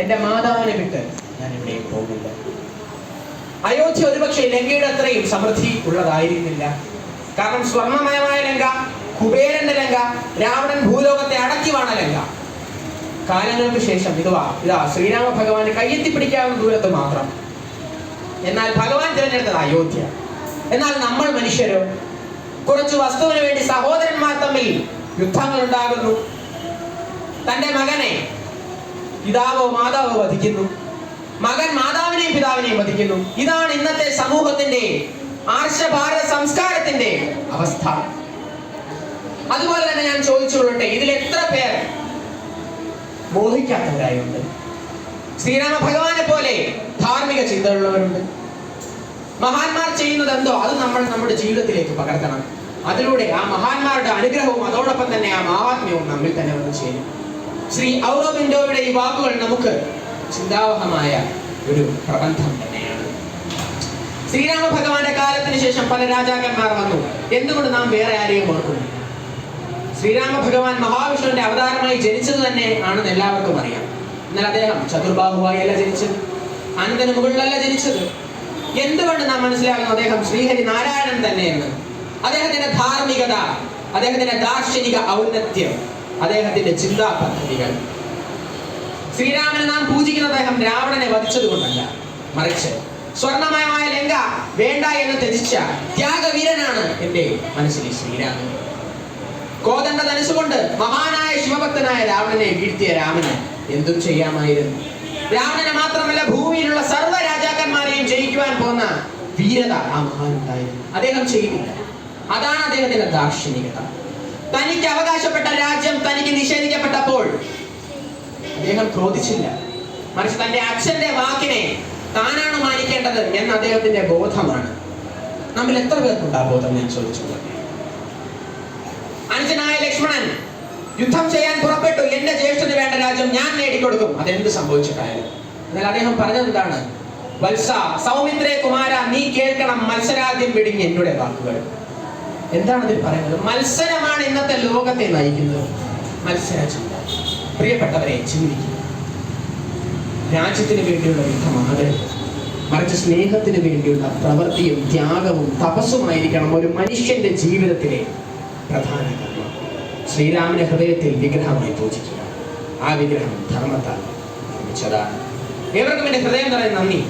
എന്റെ മാതാവിനെ വിട്ട് ഞാൻ എവിടെയും പോകില്ല അയോധ്യ ഒരുപക്ഷെ ലങ്കയുടെ അത്രയും സമൃദ്ധി ഉള്ളതായിരുന്നില്ല. കാരണം സ്വർണമയമായ ലങ്ക കുബേരന്റെ ലങ്ക രാവണൻ ഭൂലോകത്തെ അടക്കിവാണ ലങ്ക. കാലങ്ങൾക്ക് ശേഷം ഇതുവാ ഇതാ ശ്രീരാമ ഭഗവാന് കയ്യെത്തിപ്പിടിക്കാവുന്ന ദൂരത്ത് മാത്രം. എന്നാൽ ഭഗവാൻ തിരഞ്ഞെടുത്തത് അയോധ്യ. എന്നാൽ നമ്മൾ മനുഷ്യരോ കുറച്ച് വസ്തുവിന് വേണ്ടി സഹോദരന്മാർ തമ്മിൽ യുദ്ധങ്ങൾ ഉണ്ടാകുന്നു. തന്റെ മകനെ പിതാവോ മാതാവോ വധിക്കുന്നു. മകൻ മാതാവിനെയും പിതാവിനെയും വധിക്കുന്നു. ഇതാണ് ഇന്നത്തെ സമൂഹത്തിന്റെ ആർഷഭാരത സംസ്കാരത്തിന്റെ അവസ്ഥ. അതുപോലെ തന്നെ ഞാൻ ചോദിച്ചുകൊള്ളട്ടെ ഇതിൽ എത്ര പേർ മോഹിക്കാത്തവരായുണ്ട് ശ്രീരാമ ഭഗവാനെ പോലെ ധാർമ്മിക ചിന്തകളുള്ളവരുണ്ട് മഹാന്മാർ ചെയ്യുന്നത് എന്തോ അത് നമ്മൾ നമ്മുടെ ജീവിതത്തിലേക്ക് പകർത്തണം. അതിലൂടെ ആ മഹാന്മാരുടെ അനുഗ്രഹവും അതോടൊപ്പം തന്നെ ആ മഹാത്മ്യവും നമ്മിൽ തന്നെ വന്ന് ചേരും. ശ്രീ ഔറബിൻഡോയുടെ ഈ വാക്കുകൾ നമുക്ക് ചിന്താവഹമായ ഒരു പ്രബന്ധം തന്നെയാണ്. ശ്രീരാമ ഭഗവാന്റെ കാലത്തിന് ശേഷം പല രാജാക്കന്മാർ വന്നു. എന്തുകൊണ്ട് നാം വേറെ ആരെയും ഓർക്കുന്നു ശ്രീരാമ ഭഗവാൻ മഹാവിഷ്ണുവിന്റെ അവതാരമായി ജനിച്ചത് തന്നെ ആണെന്ന് എല്ലാവർക്കും അറിയാം. എന്നാൽ അദ്ദേഹം ചതുർബാഹുവായി അല്ല ജനിച്ചത്. അനന്തന് മുകളിലല്ല ജനിച്ചത്. എന്തുകൊണ്ട് നാം മനസ്സിലാകുന്നു അദ്ദേഹം ശ്രീഹരി നാരായണൻ തന്നെയെന്ന്? അദ്ദേഹത്തിന്റെ ധാർമ്മികത അദ്ദേഹത്തിന്റെ ദാർശനിക ഔന്നത്യം. അദ്ദേഹത്തിന്റെ ചിന്താ പദ്ധതികൾ. ശ്രീരാമനെ നാം പൂജിക്കുന്ന അദ്ദേഹം രാവണനെ വധിച്ചതുകൊണ്ടല്ല മറിച്ച് സ്വർണമയമായ ലങ്ക വേണ്ട എന്ന് ത്യജിച്ച ത്യാഗവീരനാണ് എന്റെ മനസ്സിലെ ശ്രീരാമൻ. കോതണ്ട ധനുസുകൊണ്ട് മഹാനായ ശിവഭക്തനായ രാവണനെ വീഴ്ത്തിയ രാമന് എന്തും ചെയ്യാമായിരുന്നു. രാവണനെ മാത്രമല്ല ഭൂമിയിലുള്ള സർവ രാജാക്കന്മാരെയും ജയിക്കുവാൻ പോകുന്ന വീരത ആ മഹാനുണ്ടായിരുന്നു. അദ്ദേഹം ചെയ്തില്ല. അതാണ് അദ്ദേഹത്തിന്റെ ദാർശനികത. തനിക്ക് അവകാശപ്പെട്ട നിഷേധിക്കപ്പെട്ടപ്പോൾ അദ്ദേഹം ക്രോധിച്ചില്ല. മറിച്ച് തന്റെ അച്ഛന്റെ വാക്കിനെ താനാണ് മാനിക്കേണ്ടത് എന്ന അദ്ദേഹത്തിന്റെ ബോധമാണ്. നമ്മൾ എത്ര പേർക്കുണ്ട് ആ ബോധം ഞാൻ ചോദിച്ചു അനുജനായ ലക്ഷ്മണൻ യുദ്ധം ചെയ്യാൻ പുറപ്പെട്ടു. എന്റെ ജ്യേഷ്ഠന് വേണ്ട രാജ്യം ഞാൻ നേടിക്കൊടുക്കും. അതെന്ത് സംഭവിച്ചിട്ടായാലും. എന്നാൽ അദ്ദേഹം പറഞ്ഞത് എന്താണ്? വത്സ സൗമിത്രേ കുമാര നീ കേൾക്കണം മത്സരാദ്യം പിടിഞ്ഞ് എന്നോട് വാക്കുകൾ. എന്താണ് അതിൽ പറയുന്നത്? മത്സരമാണ് ഇന്നത്തെ ലോകത്തെ നയിക്കുന്നത്. മത്സര ചിന്ത. പ്രിയപ്പെട്ടവരെ ചിന്തിക്കുക. രാജ്യത്തിന് വേണ്ടിയുള്ള യുദ്ധമാകരുത്. മറിച്ച് സ്നേഹത്തിന് വേണ്ടിയുള്ള പ്രവൃത്തിയും ത്യാഗവും തപസ്സുമായിരിക്കണം ഒരു മനുഷ്യന്റെ ജീവിതത്തിലെ പ്രധാന കർമ്മം. ശ്രീരാമന്റെ ഹൃദയത്തിൽ വിഗ്രഹമായി പൂജിക്കുക. ആ വിഗ്രഹം ധർമ്മത്താൽ നിർമ്മിച്ചതാണ്. ഏവർക്കും എന്റെ ഹൃദയം നിറയെ നന്ദി.